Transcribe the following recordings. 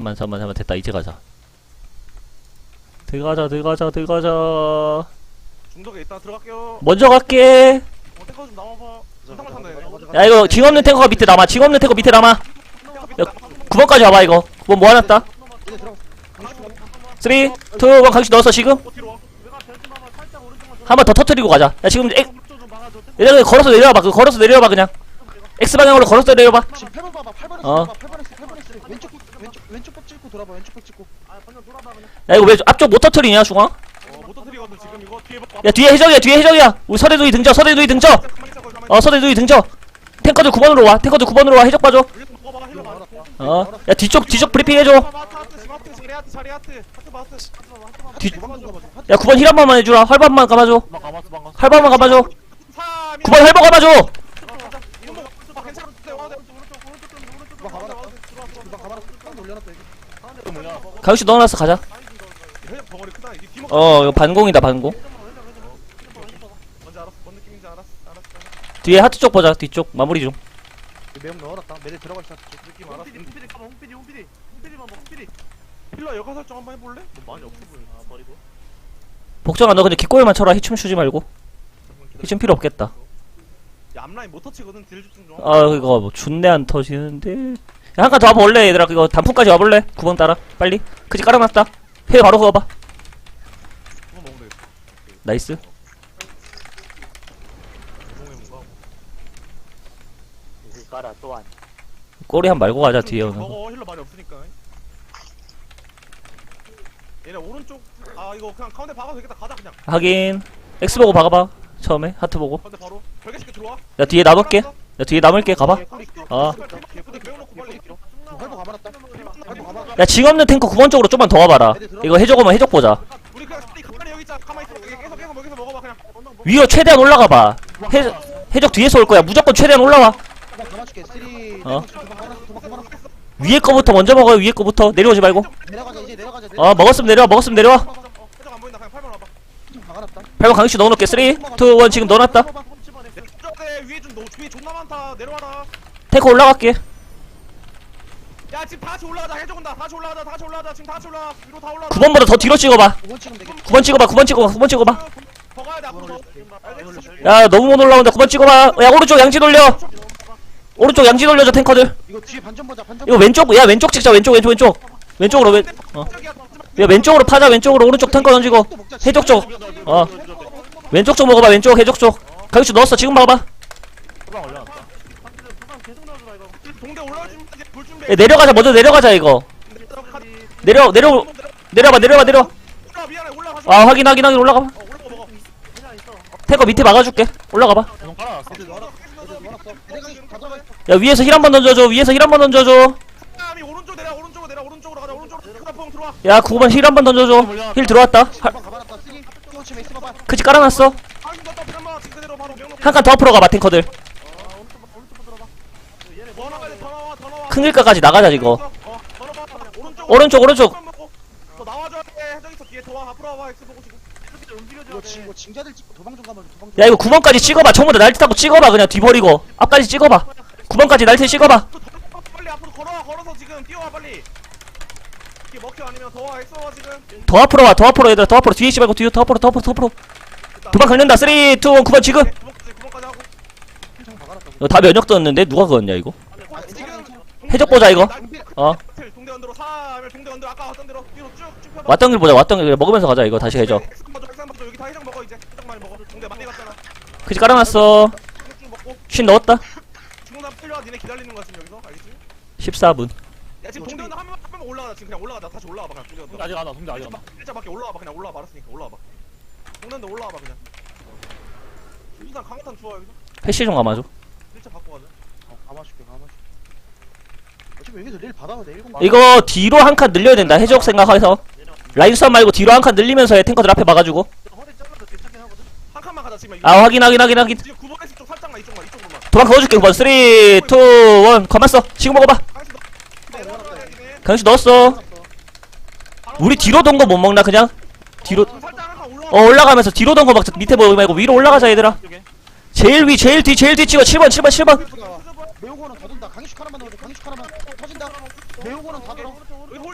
잠만 잠만 잠만 됐다. 이제 가자. 들어가자 들어가자 들어가자. 중독에 있다 들어갈게요. 먼저 갈게. 어, 탱커 좀 나와봐. 상상만 탄다 얘네. 야 이거 징 없는 탱커가 밑에 남아. 징 없는 탱커 밑에 남아. 야 9번까지 와봐 이거. 9번 모아놨다? 3 2 1 강시 넣었어 지금? 어, 뒤로 와. 한번 더 터트리고 가자. 야 지금 엑 얘들아 걸어서 내려와봐. 그 걸어서 내려와봐 그냥. X 방향으로 걸어서 내려와봐. 지금 8번 봐봐. 8번 어. 했어 8번 했어 8번 했어 왼쪽 왼쪽 벽 찍고 돌아봐 왼쪽 벽 찍고 야 이거 왜 앞쪽 못 터트리냐 중앙 어, 못 터뜨리거든 지금 이거 뒤에 봐. 야 뒤에 해적이야 뒤에 해적이야 우리 서대두이 등져 서대두이 등져 가만히 있어, 가만히 어 서대두이 등져 탱커들 9번으로 와 탱커들 9번으로 와 해적 봐줘 있어. 일단 먹어봐, 힐러 맞아. 어야 뒤쪽 뒤쪽 브리핑 해줘 하트, 하트, 하트, 자리 하트, 자리 하트. 하트 봐, 하트. 하트 봐, 하트 봐. 뒤- 봐. 야 9번 힐 한 번만 해주라 활반만 감아줘 활반만 감아줘 삼, 9번 활반 감아줘 이거 먹어. 아, 괜찮아. 네, 와도 돼. 오른쪽, 오른쪽, 오른쪽, 오른쪽, 이거 가봐라 오른쪽, 들어왔어. 이거 가봐라 딱 올려놨다 이거 가격씨 넣어놨어 가자 회전 덩어리 크다. 이게 뒤먹- 어 이거 반공이다 반공 뭔지 알았어. 뭔 느낌인지 알았어. 알았어. 알았어. 뒤에 하트 쪽 보자 뒤쪽 마무리 중 매운 넣어놨다 매대 들어갈 수 있어 느낌 알았어. 힐러 역할 설정 한번 해볼래? 너 많이 없어 보여. 아, 버리고. 복정아 너 근데 깃골만 쳐라 히춤 추지 말고 히춤 필요 없겠다 야, 앞라인 못 터치거든. 딜 집중 좀. 아 이거 뭐 준내 안 터지는데 야 한 칸 더 와볼래 얘들아 이거 단풍까지 와볼래 9번 따라 빨리 그지 깔아놨다 회 바로 그어봐 그거 먹으면 되겠다. 나이스 구멍에 뭔가. 가라 또한 꼬리 한 말고 가자 뒤에 오는 거 먹어 힐러 많이 없으니까. 얘네 오른쪽 아 이거 그냥 가운데 박아도 되겠다 가자 그냥 하긴 X 보고 박아봐 처음에 하트 보고 가운데 바로 별개 새끼 들어와 야 뒤에 남을게 야 뒤에 남을게 가봐 어. 빨리 야징 없는 탱커 9번 쪽으로 좀만 더 와봐라. 이거 해적 오면 해적 보자. 우리 그냥 스테이 가만히 여기 있자. 가만히 있어. 계속 계속 여기서 먹어봐 그냥. 위로 최대한 올라가봐. 해, 해적 뒤에서 올 거야. 무조건 최대한 올라와. 도박 감아줄게. 3 어. 감아놨어 위에 거부터 먼저 먹어요. 위에 거부터. 내려오지 말고. 내려가자 이제 내려가자 어 먹었으면 내려와. 먹었으면 내려와. 어, 해적 안 보인다. 그냥 팔만 와봐. 좀 박아놨다. 8번 강시 넣어놓을게. 3 2 1 지금 넣어놨다. 저에 위에 좀 너, 위에 존나 많다. 내려와라. 탱커 올라갈게 야 지금 다 같이 올라가자. 해적 온다. 다 같이 올라가자. 다 같이 올라가자. 지금 다 같이 올라가. 위로 다 올라가. 9번보다 더 뒤로 찍어봐. 5번 찍으면 되겠다. 9번 찍어봐. 9번 찍어봐. 9번 찍어봐. 더 가야 돼. 앞으로? 야 너무 못 올라온다 9번 찍어봐. 야 오른쪽 양지 돌려. 오른쪽 양지 돌려줘 탱커들. 이거 뒤에 반전 보자. 반전 이거 왼쪽 야 왼쪽 찍자. 왼쪽 왼쪽 왼쪽. 왼쪽으로 왼 어. 야 왼쪽으로 파자. 왼쪽으로 오른쪽 탱커 던지고. 해적 쪽어. 왼쪽 쪽 먹어봐. 왼쪽 해적 쪽. 가격씨 넣었어. 지금 봐봐 동대 이제 볼 준비 야, 내려가자 먼저 내려가자 이거 내려 내려 내려봐 내려봐 내려 올라 미안해 올라가 아 확인 확인 확인 올라가봐 어 올라가 먹어 탱커 밑에 막아줄게 올라가봐 애들 내가 야 위에서 힐 한 번 던져줘 위에서 힐 한 번 던져줘 사람이 오른쪽 내려 오른쪽으로 내려 오른쪽으로 가자 오른쪽으로 크다퐁 들어와 야 9번 힐 한 번 던져줘 힐 들어왔다 하, 도박 가봐놨다 3 쏘치 메이스 봐봐 그치 깔아놨어 확인 더 잠깐만 지금 그대로 바로 명령 한 칸 더 앞으로 가봐 탱커들 더 나가야 돼더 나와 더 나와 큰 길가까지 나가자 이거. 어, 더 나와 오른쪽 오른쪽 오른쪽. 더. 나와줘야 돼 해적 있어 뒤에. 도와 앞으로 와봐 엑스 보고 지금. 이거 지 이거 징자들 찍고 도방 좀 가면 도방 좀. 야 이거 9번까지 찍어봐. 처음부터 날티 타고 찍어봐 그냥 뒤버리고. 앞까지 찍어봐. 9번까지 날티 찍어봐. 또 더- 빨리. 앞으로 걸어와 걸어서 지금. 뛰어와 빨리. 이게 먹혀 아니면 더와 엑스 와 지금. 더 앞으로 와 더 앞으로 얘들아. 더 앞으로. 뒤에 있지 말고 뒤에 더 앞으로 더 앞으로 더 앞으로. 도망 걸린다. 3 2 1 9번 지금. 9번까지 9번까지 하고. 좀 박아놨다 이거 다 면역 떴는데 누가 그었냐 이거 해적 보자, 이거. 어? 동대 언더로 3일 동대 언더로 아까 왔던 대로 뒤로 쭉쭉 펴봐. 왔던 길 보자 왔던 길. 먹으면서 가자 이거. 다시 해적 엑스 먼저 엑스 먼저 여기 다 해적 먹어 이제. 해적 많이 먹어. 동대 많이 갔잖아. 그치 깔아놨어. 쭉 먹고. 쉰 넣었다. 중간 필요하 니네 기다리는 거야 지금 여기서? 알겠지? 14분. 야 지금 동대 언더 한 명만 한 명만 올라가자. 지금 그냥 올라가자. 다시 올라와봐 그냥 동대 언더 아직 안와 동대 아직 안와. 일자 밖에 올라와봐 그냥 올라와봐. 알았으니까 올라와봐. 동대 언더 올라와봐 그냥. 일단 강탄 주워 여기서. 패시 좀 감아줘. 일자 갖고 가자. 어 감아줄게 감아줄게 어차피 여기서 내일 받아도 돼 1공 이거 뒤로 한 칸 늘려야 된다 해적 생각해서. 라인 싸움 말고 뒤로 한 칸 늘리면서 해 탱커들 앞에 막아주고. 허리 잘라도 괜찮긴 하거든. 한 칸만 가자 지금. 아 확인 확인 확인 확인. 지금 9번 S 쪽 살짝만 이쪽만 이쪽으로만. 도망 그어줄게 9번 3 2 1 가만있어. 지금 먹어봐. 너 내려와라 여기네 강시 넣었어. 우리 뒤로 돈 거 못 먹나 그냥? 뒤로 살짝 한칸 올라와 어 올라가면서 뒤로 돈 거 막 밑에 보지 말고 위로 올라가자 얘들아. 제일 위 제일 뒤 제일 뒤 찍어. 7번 7번 7번. 매우고는 더 돈다. 강희숙 하나만 넣어줘 강희숙 하나만 터진다 매우고는 다 들어 여기 홀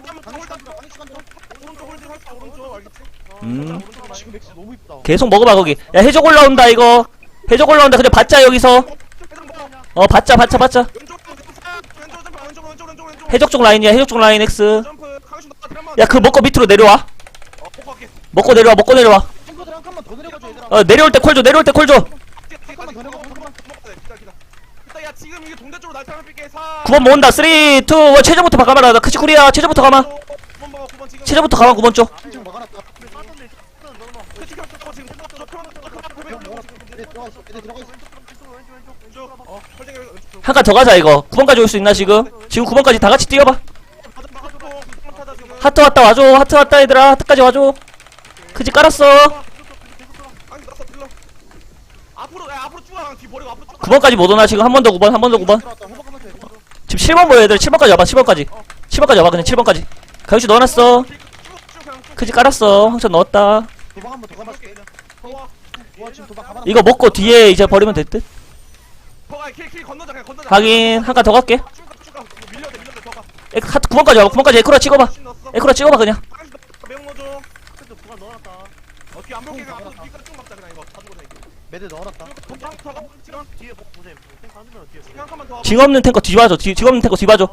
오른쪽 홀딩 할까 오른쪽 알겠지? 음. 지금 맥스 너무 이쁘다. 계속 먹어봐 거기. 야 해적 올라온다 이거. 해적 올라온다. 근데 받자 여기서. 어 받자 받자 받자. 왼쪽 왼쪽 점프 왼쪽 왼쪽 왼쪽 왼쪽 해적 쪽 라인이야 해적 쪽 라인 X. 점프 강시 나가 드라마 야그 먹고 밑으로 내려와. 어 먹고 내려와 먹고 내려와. 탱커들 한 칸만 더 내려가줘 얘들아. 어 내려올 때 콜 줘 내려올 때 콜줘. 더 내려가 잠깐만 기다 기다 기다 야 지금 이게 동대 쪽으로 날타를 삘게. 4 9번 모은다. 3 2 1 최저부터 가봐라 나 크치 쿠리야. 최저부터 가마 9번 봐봐 9번 지금. 최저부터 가마 9번 쪽. 층 막아놨다. 크치 겹쳐 쳐 지금 저 표현 형 먹어놨어 얘들 들어가 있어. 얘들 들어가 있어 왼쪽 어 홀딩 왼쪽 한 칸 더 가자 이거. 9번까지 올 수 있나 지금? 지금 9번까지 다 같이 뛰어봐. 가자 막아줘 타자 지금. 하트 왔다 와줘. 하트 왔다 얘들아. 하트까지 와줘. 크지 깔았어. 났어 딜러 앞으로 야 앞으로 쭉와 뒤 버리고 앞으로 쭉 9번까지 못 오나 지금? 한 번 더 9번 한 번 더 9번? 들어왔다 호박 한번 더 해. 지금 7번 보여 얘들. 7번까지 와봐 7번까지. 7번까지 와봐 그냥 7번까지. 가위씨 넣어놨어. 크지 깔았어. 황천 넣었다. 이거 먹고 뒤에 이제 버리면 될듯? 하긴 한칸 더 갈게. 쭉가 쭉가 밀려 돼 밀려 돼 더가 에, 하트 9번까지 와봐. 9번까지 에코라 찍어봐. 에코라 찍어봐 그냥 매드 더가 더가 지금 뒤에 보세요. 한 칸만 더징 없는 탱커 뒤봐줘. 뒤, 징 없는 탱커 뒤봐줘.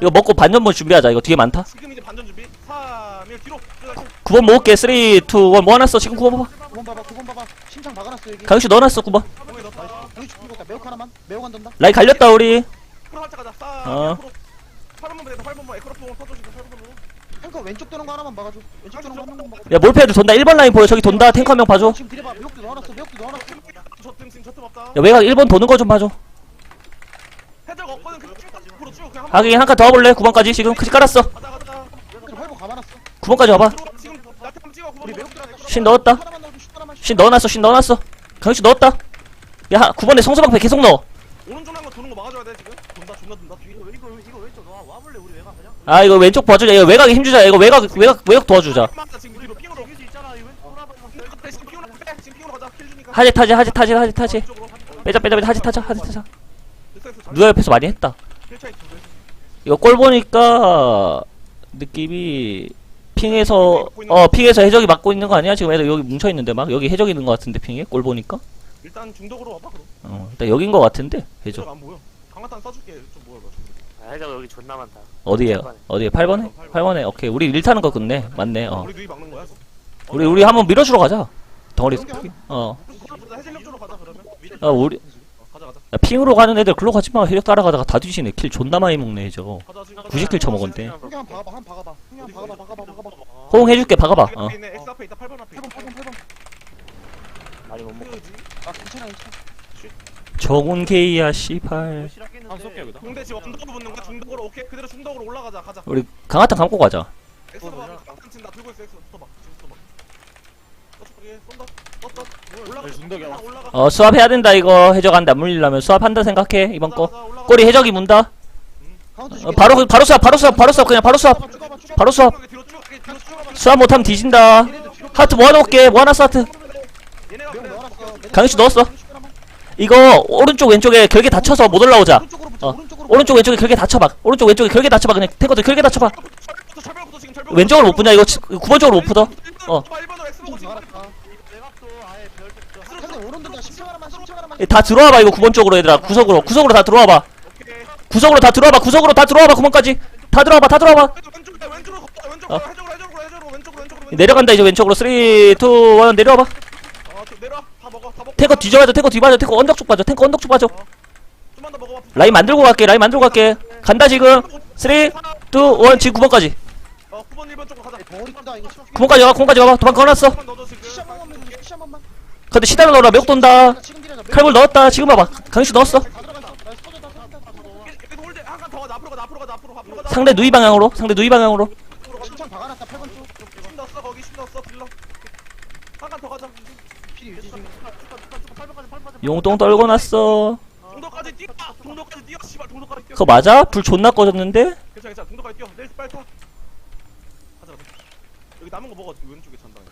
이거 먹고 반전문 준비하자. 이거 뒤에 많다. 지금 이제 반전 준비. 3 1 뒤로. 들어가시 9번 모을게. 3 2 1 모아놨어 지금 9번 봐봐. 9번 봐봐 9번 봐봐. 심창 막아놨어 여기. 가위씨 넣어놨어 9번. 공에 넣었다 여기 죽고 있다 매혹 하나만? 매혹 안 된다? 라인 갈렸다 우리. 프로 활짝 가자. 4 어. 8번만 되다 8번만. 에크로포 터져주고 8번으로 탱커 왼쪽 도는 거 하나만 막아줘. 왼쪽 도는 거 하나만 막아줘. 야 몰패드 돈다. 1번 라인 보여. 저기 돈다. 탱커 한 명 봐줘. 지금 들여봐. 매혹 야 외곽 1번 도는 거 좀 봐줘. 해적 없거든 그냥 쭉 앞으로 쭉 그냥 한 하긴 한 칸더 와볼래? 9번까지? 지금 크지 깔았어. 가자 가자 지금 활보 가봐놨어. 9번까지 와봐. 들어와 지금 나한테 한번 찍어 우리 9번 매혹 들어갔다 신 넣었다. 하나만 넣어줘 슛 하나만 신 넣어놨어 신 넣어놨어. 강씨 넣었다. 야 9번에 성소방패 계속 넣어. 오른쪽 한거 도는 거 막아줘야 돼 지금? 돈다 존나 돈다 뒤 이거 이거 이거 왼쪽 와 와볼래 우리 외곽 그냥? 아 이거 왼쪽 봐주자. 이거 외곽에 힘주자. 이거 외곽 외곽 외곽 도와주자. 맞다 지금 뒤로 핑으로. 이길 수 있잖아 이거. 왼쪽 지금 핑으로 빼 지금 핑으로 가자. 킬 주니까. 하지 타지 하지 타지 하지 타지. 쪽으로 빼자 빼자 빼자. 하지 타자 하지 타자. 누가 옆에서 많이 했다. 이거 꼴 보니까 느낌이 핑에서 어 핑에서 해적이 막고 있는 거 아니야? 지금 애들 여기 뭉쳐 있는데 막? 여기 해적 있는 거 같은데 핑에? 꼴 보니까? 일단 중독으로 와봐 그럼. 어 일단 여긴 거 같은데 해적. 안 보여. 강화탄 쏴줄게. 좀 모여봐 아, 해적 여기 존나 많다. 어디에요? 어디에? 8번에? 8번에? 오케이. 우리 일 타는 거 끝내. 맞네 어. 우리 누이 막는 거야 우리 우리 한번 밀어주러 가자. 덩어리 어. 해질녘 쪽으로 가자 아, 우리 어, 가자 가자. 야, 핑으로 가는 애들 글로 가지마. 해적 따라가다가 다 뒤지네. 킬 존나 많이 먹네 해적 가자 지금 90킬 쳐먹었네 형이 한번 박아봐 한 번 박아봐. 형이 한번 박아봐 박아봐 박아봐. 호응 해줄게 박아봐. 어. 있네. X 앞에 있다. 8번 앞에. 8번 8번 8번. 많이 못 먹고. 아 괜찮아 괜찮아. 정훈 케이야 씨발. 안 쏠게 여기다. 중대 지금 언덕으로 붙는 거야? 중덕으로? 오케이 그대로 중덕으로 올라가자. 가자. 우리 강화탄 감고 가자. 엑스 봐 강탄 친다. 들고 있어 엑스 붙어봐. 지금 붙어봐. 쏜다 쏜다 어 수압해야 된다 이거. 해적한테 안 물리려면 수압한다 생각해 이번 거. 꼬리 해적이 문다. 어, 바로 바로 수압 바로 수압 바로 수압 그냥 바로 가봐 바로 가봐 수압 못하면 뒤진다. 하트 모아놓을게. 모아놨어 하트. 강희씨 넣었어. 이거 오른쪽 왼쪽에 결계 닫혀서 못 올라오자. 어. 오른쪽 왼쪽에 결계 닫혀봐. 오른쪽 왼쪽에 결계 닫혀봐. 그냥 탱커들 결계 철벽 왼쪽으로 못 pu냐? 이거 9번 쪽으로 못 푸더? 어. 1번으로 X 보고 지금 알았 다 상대 오른 든다 10초 하나만 10초 하나만 다 들어와봐 이거 9번 쪽으로 얘들아. 구석으로 구석으로 다 들어와봐. 오케이. 구석으로 다 들어와봐 구석으로 다 들어와봐 9번까지. 다 들어와봐 다 들어와봐. 왼쪽으로 왼쪽으로 걷자, 왼쪽으로 어. 해적으로 해적으로 해적으로 왼쪽으로 왼쪽으로 내려간다 이제 왼쪽으로. 3 2 1 내려와봐. 어 저- 내려와. 다 먹어 다 먹어 탱커 뒤져봐줘 탱커 뒤봐줘 탱커 언덕 쪽 봐줘 탱커 언덕 쪽 봐줘. 좀만 더 먹어봐. 라인 만들고 갈게 라인 만들고 갈게. 간다 지금. 3 2 1 지금 9번까지. 어 9번 1번 쪽으로 가자. 더 어리다 이거. 9번까지 와봐 9번까지 와봐. 도망 걸어놨어 근데 시다로 넣어라. 몇 돈다. 칼볼 넣었다. 지금 봐봐. 강희씨 넣었어. 상대 누이 방향으로. 상대 누이 방향으로. 심창 박아놨다 8번 쪽심 넣었어 거기 심 넣었어 딜러 한칸 더 가자 필이 유지 중에 용똥 떨고 났어. 그거 맞아? 불 존나 꺼졌는데? 괜찮아 괜찮아. 동도까지 뛰어. 내일 빨리 타. 가자 여기 남은 거 먹어 왼쪽에 전방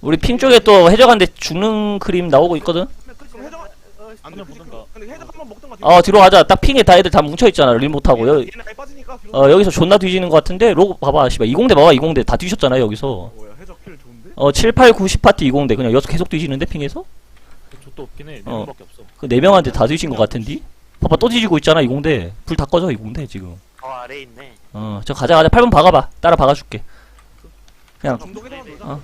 우리 핑 쪽에 또 해적한테 죽는 그림 나오고 있거든? 그럼 해적 어, 안 그냥 돼, 묻는다. 근데 해적 한번 먹던가. 어 뒤로 가자 딱 핑에 다 애들 다 뭉쳐있잖아 릴 못하고 여, 얘네 아예 빠지니까 뒤로. 어 여기서 존나 뒤지는 것 같은데 로고 봐봐 씨발 20대 봐봐 20대 다 뒤졌잖아 여기서 뭐야 해적 킬 좋은데? 어 7, 8, 9, 10파티 20대 그냥 여기서 계속 뒤지는데 핑에서? 족도 없긴 해. 어. 네 명밖에 없어. 그 4명한테 다 뒤진 것 같은디? 봐봐 또 뒤지고 있잖아 20대 불 다 꺼져 20대 지금 저 아래 있네. 어저 가자 가자 8번 박아봐 따라 박아줄게 그냥 놀자. 어.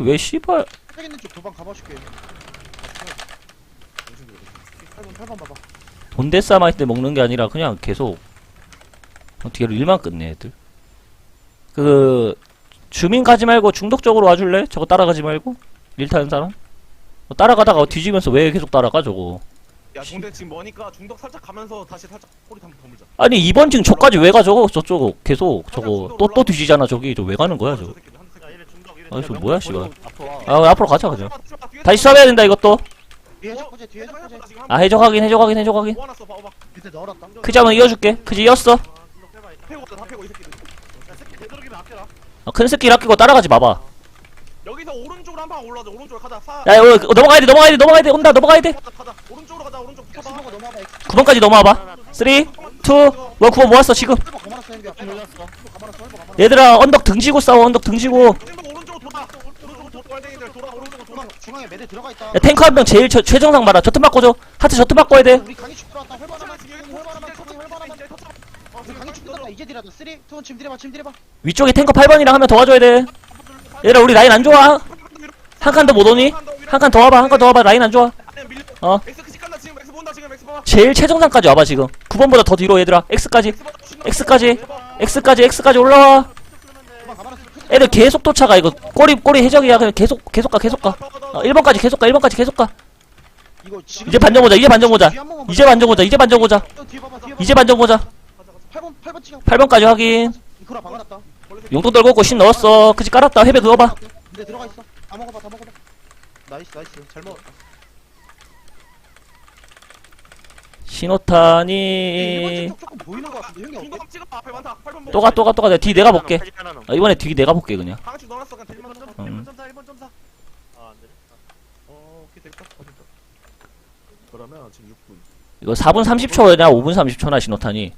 이왜 씨발 책 있는 쪽 도방 가봐줄게. 정신 들어. 8번 8번 봐봐. 돈대 싸마이 때 먹는 게 아니라 그냥 계속 어, 뒤로 일만 끝내 애들 그 주민 가지 말고 중독적으로 와줄래? 저거 따라가지 말고 일 타는 사람? 어, 따라가다가 뒤지면서 왜 계속 따라가 저거 야 근데 지금 뭐니까 중독 살짝 가면서 다시 살짝 꼬리 한번 버물자. 아니 이번 지금 저까지 왜 가 저거 저쪽 계속 저거 또 또 뒤지잖아 저기 저 왜 가는 거야 저거 중독, 이래 아, 저. 뭐야, 씨발. 앞으로 와. 아 앞으로 가자 그냥 다시 수업해야 된다 이것도 뒤에 해적 포제 뒤에 해적 포제. 아 해적 확인 해적 확인 해적 확인 모아놨어 봐봐. 밑에 넣어놨다. 크지 한번 이어줄게 크지 이었어 아, 중독 빼봐, 일단. 패고 다 패고 이 새끼들. 야, 새끼 되도록이면 아껴라. 어, 큰 스킬 아끼고 따라가지 마봐 여기서 오른쪽으로 한 방 올라가자. 오른쪽으로 가자. 사. 야 이거 넘어가야 돼 넘어가야 돼 넘어가야 돼 온다 넘어가야 돼 가자, 가자. 오른쪽으로 가자. 오른쪽 붙어봐. 보고 넘어와봐. 엑스 9번까지 넘어와봐 3 2 1 9번 모았어 지금. 얘들아 언덕 등지고 싸워 언덕 등지고 중앙 중앙에 매대 들어가 있다. 야 탱커 한 명 제일 저, 최정상 봐라 저트 바꿔줘 하트 저트 바꿔야 돼 우리 강희 축 들어왔다. 지금 활발하면 지금 활발하면. 우리 강희 축 들어왔다. 이제. 3 2 1 지금 딜해봐. 지금 딜해봐. 위쪽에 탱커 8번이랑 하면 도와줘야 돼 얘들아 우리 라인 안 좋아 한 칸 더 못 오니? 한 칸 더 와봐 한 칸 더 와봐 라인 안 좋아. 어. 엑스 크시 간다 지금 엑스 본다 지금 엑스 봐봐. 제일 최정상까지 와봐 지금 9번보다 더 뒤로 얘들아 X까지. X까지. X까지 X까지 올라와. 애들 계속 쫓아가 이거 꼬리 꼬리 해적이야 그냥 계속 계속 가 계속 가. 어, 1번까지 계속 가 1번까지 계속 가 이거 지금 이제 반전 보자 이제 반전 보자 뒤에 한 번만 이제 반전 보자 이제 반전 보자 봐. 뒤에 봐봐. 뒤에 봐봐. 이제 반전 보자 8번 8번 치가. 8번까지 확인 이코라 박아놨다. 용돈 떨고 있고 신 넣었어 그지 깔았다 회배 그어봐 근데 들어가 있어. 다 먹어봐. 다 먹어봐. 나이스 나이스. 잘 먹었다. 신호탄이 쪽 조금 보이는 것 같은데 형이 중독 어때? 한번 찍어. 앞에 많다. 8번 또가 또가 또가 내가 뒤 내가 볼게. 아, 이번에 뒤 내가 볼게 그냥 방치 넣어놨어. 그냥 대리만 좀. 음. 1번 점사, 1번 점사. 아. 어, 오케이 됐다. 어, 됐다. 그러면 지금 6분. 이거 4분 30초냐 5분 30초나 신호탄이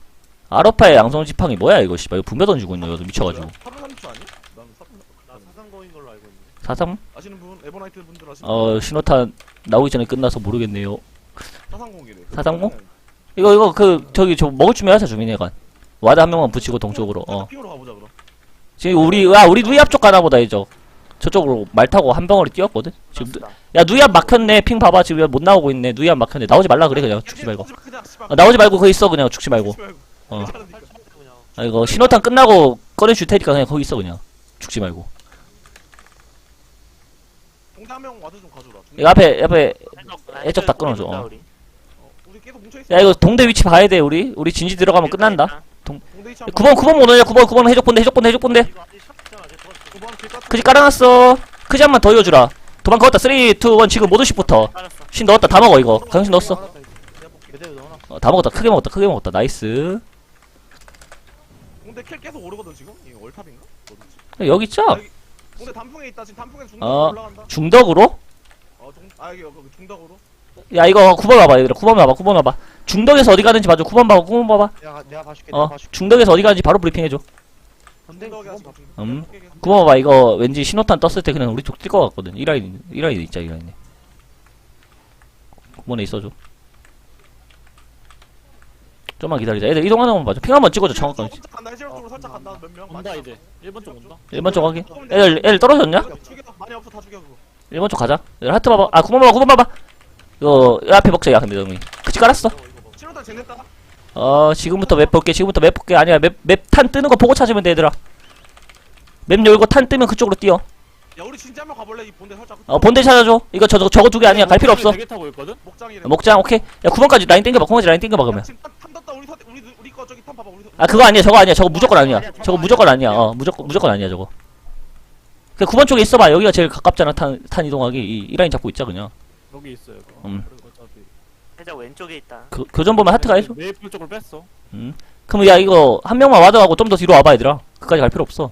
아로파의 양성 지팡이 뭐야 이거 씨발 이거 분배 던지고 있네 이거 미쳐가지고 4분 30초 아니야? 난 4분. 나 사상거인 걸로 알고 있는데. 사상 아시는 분? 에버나이트 분들 아시는 어 신호탄 나오기 전에 끝나서 모르겠네요 사상공이래. 사상공? 이거 이거 그 저기 저 먹을 준비하자 주민회관 와드 한 명만 붙이고 동쪽으로 어 핑으로 가보자 그럼. 지금 우리 야 우리 누이 앞쪽 가나 보다 이저 저쪽으로 말 타고 한 덩어리 뛰었거든? 지금 누. 야 누이 앞 막혔네. 핑 봐봐. 지금 못 나오고 있네. 누이 앞 막혔네. 나오지 말라 그래 그냥. 죽지 말고. 어, 나오지 말고 거기 있어 그냥. 죽지 말고. 어. 아 이거 신호탄 끝나고 꺼내줄 테니까 그냥 거기 있어 그냥. 죽지 말고. 동대 한명 와드 좀 가져라. 이거 앞에 앞에 해적- 애적 다 끊어줘, 어. 우리. 어, 우리 계속 뭉쳐 있어. 야 이거 동대 위치 봐야 돼 우리. 우리 진지 들어가면 끝난다. 일단. 동대 위치 9번 9번 못 오냐 9번 9번 해적 본대 해적 본대 해적 본대 그지 깔아놨어 크지 한 번 더 이어주라 도망 걸었다 3 2 1 지금 모두 씩부터 깔았어. 신 넣었다 다 먹어 이거 강신 넣었어. 어, 다 먹었다 크게 먹었다 크게 먹었다 나이스 동대 킬 계속 오르거든 지금. 이거 월탑인가? 어디지? 여기 있죠 동대 단풍에 있다. 지금 단풍에 중덕 어. 올라간다. 중덕으로 어, 중, 아 여기 여기 중덕으로. 야 이거 9번 와봐 얘들아 9번 와봐 9번 와봐 중덕에서 어디 가는지 봐줘 9번 봐봐 9번 봐봐 내가 내가 봐줄게. 어 내가 봐줄게. 중덕에서 어디 가는지 바로 브리핑해줘 봐. 음. 9번 봐봐 이거 왠지 신호탄 떴을 때 그냥 우리 쪽 뛸 것 같거든 1라인 1라인 있자 1라인에 9번에 있어줘 좀만 기다리자 애들 이동하는 건 봐줘 핑 한번 찍어줘 정확하게 살짝 간다. 해지력 쪽으로 살짝 간다. 몇 명? 온다 이제. 1번 쪽 온다. 1번 쪽 확인 애들 애들 떨어졌냐? 죽여. 많이 없어 다 죽여 그거. 1번 쪽 가자 얘들 하트 봐봐 아 9번 봐봐 9번 봐봐 이거 이 앞에 먹자 야 근데 정이 그치 깔았어 신호탄 쟤냈다. 어 지금부터 맵 볼게. 지금부터 맵 볼게. 아니야 맵 맵 탄 뜨는 거 보고 찾으면 돼 얘들아. 맵 열고 탄 뜨면 그쪽으로 뛰어. 야 우리 진짜 한번 가볼래? 이 본대 살짝. 어 본대 찾아줘. 이거 저, 저 저거 두 개 아니야. 갈 필요 없어. 타고 있거든. 목장이래. 먹자 오케이. 야 9번까지 라인 땡겨봐. 9번까지 라인 땡겨봐 야, 그러면. 지금 탐- 탐 떴다. 우리 서, 우리 우리 거 저기 탐 봐봐. 우리 서- 아 그거 아니야. 저거 아니야. 저거 무조건 아니야. 저거 무조건 아니야. 어 무조건 무조건 아니야 저거. 그 9번 쪽에 있어봐. 여기가 제일 가깝잖아. 탄, 탄 이동하기. 이, 이 라인 잡고 있자 그냥. 여기 있어요. 음. 해적 왼쪽에 있다. 그, 교전 보면 하트가 해줘? 메이플 쪽을 뺐어. 그럼 야 이거 한 명만 와드하고 좀 더 뒤로 와봐 얘들아. 그까지 갈 필요 없어.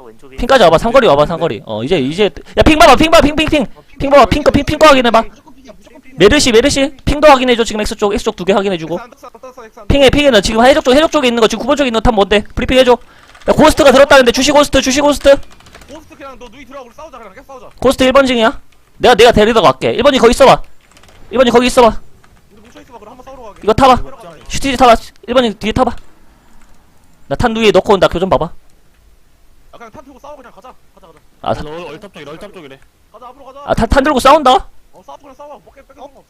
왼쪽에 핑까지 와봐 상거리 와봐 상거리. 어 이제 이제 야핑 봐봐 핑 봐봐 핑 핑 핑 핑 봐봐 핑거 핑핑거 확인해봐. 메르시 메르시. 핑도 확인해줘 지금 X 쪽 X 쪽두 개 확인해주고. 안 떴어 안 떴어 엑스 안 핑해 핑해 너 지금 해적 쪽 해적 쪽에 있는 거 지금 9번 쪽에 있는 거탑 뭔데? 브리핑 해줘. 야 고스트가 들었다는데 주시 고스트 주시 고스트. 고스트 그냥 너 누이 들어가고 우리 싸우자 그냥. 계속 싸우자. 고스트 1번징이야? 내가 내가 데리러 갈게. 1번이 거기 있어봐. 1번이 거기 있어봐 이거 타봐. 슈티지 타봐. 1번이 뒤에 타봐. 나 탄 위에 넣고 온다. 교좀 봐봐. 아 그냥 탄 피고 싸워. 그냥 가자. 가자 가자. 아, 너 얼탑 쪽이래. 얼탑 쪽이래. 가자 앞으로 가자. 아 탄, 탄 들고 싸운다? 어 싸워. 그냥 싸워. 뺏게 뺏게 상관없어.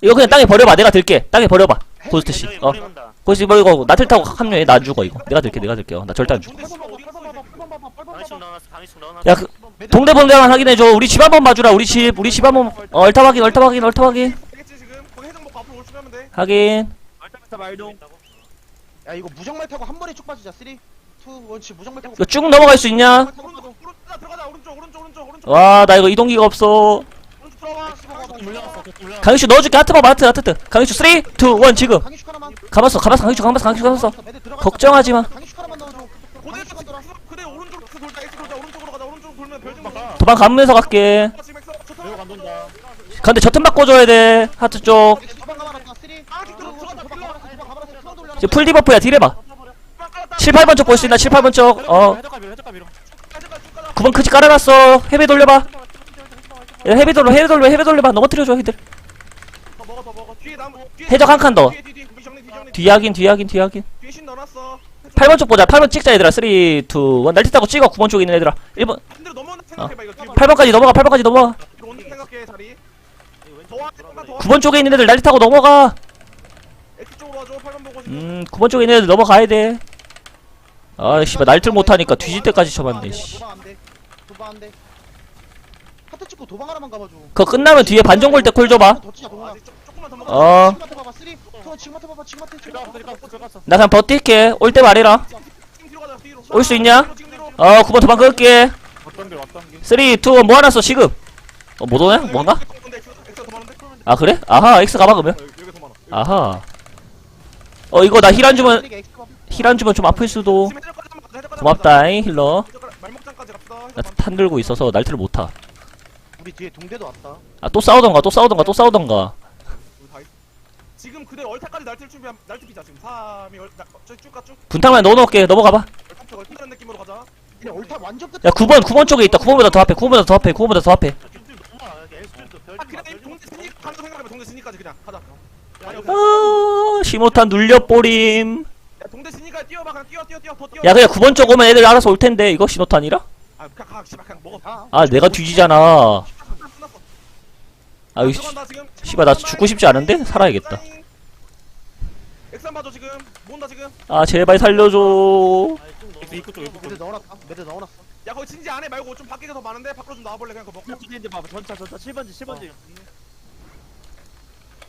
이거 그냥 땅에 버려봐. 내가 들게. 땅에 버려봐. 고스트 씨. 왼쪽에 어. 고스트 버리고 나틀 타고 합류해. 나 안 죽어 이거. 내가 들게 내가 들게. 어, 나 절대 안 죽어. 근데 씨발 어디 갔어 이 새끼 방위충 넣어놨어. 방위충 넣어놨어. 야 그, 동대본대만 확인해줘. 우리 집 한 번 봐주라. 우리 집 우리 집 한번. 어, 얼타 확인 얼타 확인 얼타 확인 되겠지 지금 거기 해장 먹고 확인. 얼탑 말동 야 이거 무정말 타고 한 번에 쭉 빠지자 3 2 1 무정말 타고 이거 쭉 넘어갈 수 있냐? 오른쪽 오른쪽 들어가자, 오른쪽 오른쪽 오른쪽 오른쪽. 와 나 이거 이동기가 없어. 오른쪽 들어와 강희슈 넣어줄게. 하트 봐봐 하트 하트 강희슈 3 2 1 지금. 하나만. 가봤어 가봤어 강희슈 가봤어 강희슈 가봤어. 매드 들어갔다. 걱정하지 마. 강희축 하나만 넣어줘. 고대 강희축 하나 그대 오른쪽 엑스 돌자 엑스 돌자 오른쪽으로 가자 오른쪽 돌면 별좀 가 도망 가면서 갈게. 지금 근데 저틈 바꿔줘야 돼. 하트 쪽 도망 가만았다 3 아, 뒤로 들어갔다, 도망 가만았어 도망 지금 풀 디버프야 딜해봐. 7, 8번 쪽 볼 수 있나? 7, 8번 쪽 어. 해적가 밀어 해적가 밀어 9번 크지 깔아놨어. 헤비 돌려봐. 야, 헤비 돌려 헤비 돌려 헤비 돌려봐. 넘어뜨려줘 헤들. 더 먹어 더 먹어 뒤에 나무 뒤에 해적 한칸 더. 뒤에 뒤에 뒤에 뒤정리 뒤 정리 뒤 확인 뒤 확인 뒤 확인 뒤에 신 넣어놨어 8번 쪽 보자. 8번 찍자 얘들아. 3 2 1 날티 타고 찍어 9번 쪽에 있는 얘들아. 1번. 반대로 넘어온다 생각해봐 이거 뒤에 8번까지 넘어가 8번까지 넘어가. 뒤로 온다 생각해 자리? 더와 더 9번 쪽에 있는 애들 날티 타고 넘어가 엑스 쪽으로 와줘 8번 보고 지금 음 9번 쪽에 있는 애들 넘어가야 돼 아, 씨발, 날틀 못하니까 뒤질 때까지 쳐봤네, 씨. 도망 안 돼 도망 안 돼 하트 찍고 도망 하나만 가봐줘 그거 끝나면 뒤에 반정 볼때콜 줘봐. 더 치자 어, 도망 아직 조- 조금만 더 먹어 어, 지금 한테 봐봐 3 투원 지금 한테 봐봐 지금 한테 지금 한테 들어갔어 들어갔어 나 그냥 버틸게. 올 때 말해라. 지금 뒤로 가자 뒤로 올 수 있냐? 뒤로, 지금 뒤로 어, 9번 도망 끌게. 어떤 게 어떤 게 3, 2, 1, 모아놨어, 지금. 어, 못 오냐? 뭔가? 엑스 아, 그래? 아하, X 가봐, 그러면. 여기 여기 더 많아 아하. 어, 이거 나 힐 안 주면. 힐 안 주면 좀 아플 수도. 고맙다잉, 힐러. 말목장까지 갑시다 나탄 들고 있어서 날틀을 못 타. 우리 뒤에 동대도 왔다 아, 또 싸우던가, 또 싸우던가, 또 싸우던가. 우리 다 있- 지금 그대로 얼타까지 날뛸 준비한 날뛰 피자 지금 3이 얼 쭉가 쭉 분탕만 넣어놓을게. 넘어가봐. 얼타 얼타는 느낌으로 가자 근데 얼타 완전 끝 야, 9번, 9번 쪽에 있다. 9번보다 더 앞에, 9번보다 더 앞에, 9번보다 더 앞에. 아 그냥 이 동대 가는 거 생각해봐 동대 진입까지 그냥 가자 야, 여기. 아, 시모탄 눌려뽀림. 야 동대 진입까지 뛰어봐 그냥 뛰어 뛰어 뛰어 더 뛰어. 야, 그냥 9번 쪽 오면 애들 알아서 올 텐데, 이거 신호탄이라? 아 그냥 가 씨발 그냥 먹어 다. 아, 내가 뒤지잖아. 끝났어 아, 이거 씨- 들어간다 지금. 씨발, 나 죽고 싶지 않은데? 살아야겠다. 엑산 봐줘 지금. 모은다 지금. 아, 제발 살려줘. 입구 쪽 입구 매드 쪽 넣어놨다. 매드 넣어놨어. 야 거기 진지 안해 말고 좀 밖에 더 많은데? 밖으로 좀 나와볼래? 그냥 그거 먹고 전차 전차. 7번지 7번지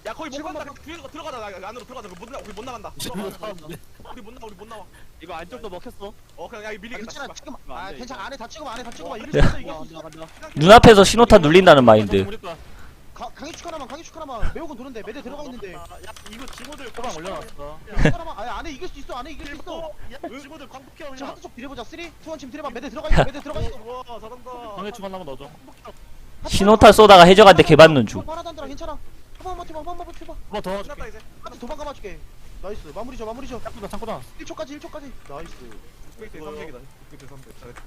야 거기 못 간다. 뒤에 들어가자. 나 안으로 들어가자. 못 나, 우리 못 나간다. 들어가자. 우리 못나 우리 못 나와. 이거 안쪽도 먹혔어. 어 그냥 야 이거 밀리겠다. 괜찮아. 씨발. 지금 이거 안아 돼, 괜찮아. 안에 다 찍어봐 안에 다 찍어봐. 이럴 야. 수 있어. 이길 수 간다 있어 간다 눈앞에서 신호탄 눌린다는 마인드. 가- 강희축 하나만 강희축 하나만 매우건 도는데 매드 들어가 있는데. 야 이거 지모들 꼬방 올려놨어. 하나만 안에 이길 수 있어 안에 이길 수 있어. 야 지모들 광폭해 지금 그냥 하트 쪽 딜해보자 3 2 1 지금 딜해봐. 매드 들어가 있어 매드 들어가 있어. 좋아 잘한다. 방해 중간 한번 넣어줘. 신호탄 쏘다가 해적한테 개받는 중. 괜찮아 한 번만 버텨봐 한 번만 버텨봐 한번 더 끝났다 이제. 하트 도망가 봐줄게. 나이스. 마무리 줘 마무리 줘 창고다 창고다 1초까지 1초까지. 나이스. 스페이스 3팩이다. 스페이스 3팩 잘했다